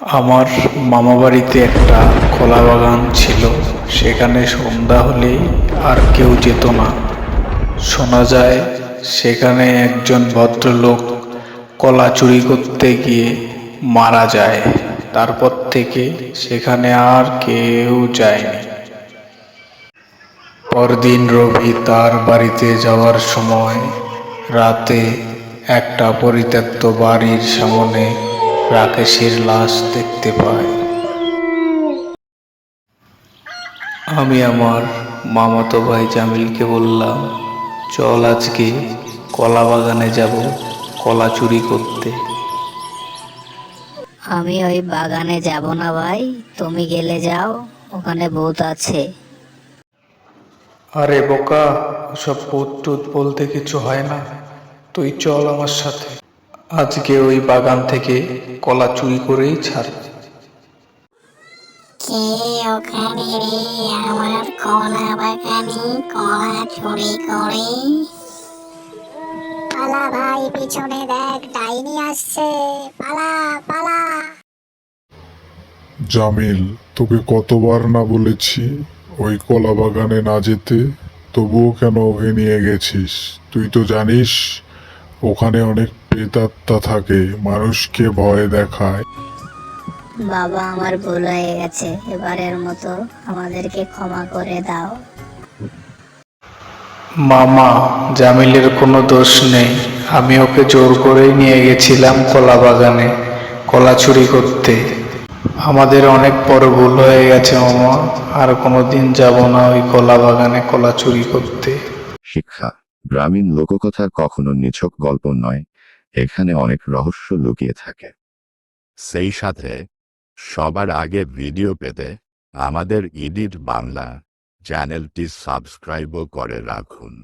আমার মামাবাড়িতে একটা কলা বাগান ছিল। সেখানে সন্ধ্যা হলেই আর কেউ যেত না। শোনা যায়, সেখানে একজন ভদ্রলোক কলা চুরি করতে গিয়ে মারা যায়। তারপর থেকে সেখানে আর কেউ যায়নি। পরদিন রবি তার বাড়িতে যাওয়ার সময় রাতে একটা পরিত্যক্ত বাড়ির সামনে রাকেশের লাশ দেখতে পায়। আমি আমার মামাতো ভাই জামিলকে বললাম চল আজকে কলা বাগানে যাব কলা চুরি করতে। আমি ওই বাগানে যাব না ভাই তুমি গেলে যাও ওখানে ভূত আছে। আরে বোকা ওসব ভূত টুত বলতে কিছু হয় না। তুই চল আমার সাথে। আজকে ওই বাগান থেকে কলা চুরি করেই ছাড়। কে ওখানে রে? আমার কলা বাগানে কলা চুরি করে। পালা ভাই পিছনে দেখ ডাইনি আসছে। পালা পালা। জামিল তোকে কতবার না বলেছি ওই কলা বাগানে না যেতে তবুও কেন ওকে নিয়ে গেছিস? তুই তো জানিস ওখানে অনেক প্রেতাত্মা থাকে মানুষকে ভয় দেখায়। বাবা আমার ভুল হয়ে গেছে। এবারের মতো আমাদেরকে ক্ষমা করে দাও। মামা জামিলের কোনো দোষ নেই। আমি ওকে জোর করেই নিয়ে গেছিলাম কলা বাগানে কলা চুরি করতে। আমাদের অনেক বড় ভুল হয়ে গেছে মামা। আর কোনো দিন যাব না ওই কলা বাগানে কলা চুরি করতে। শিক্ষা। গ্রামীণ লোককথা কখনো নিছক গল্প নয়, এখানে অনেক রহস্য লুকিয়ে থাকে। সেই সাথে, সবার আগে ভিডিও পেতে আমাদের ইডিট বাংলা চ্যানেলটি সাবস্ক্রাইবও করে রাখুন।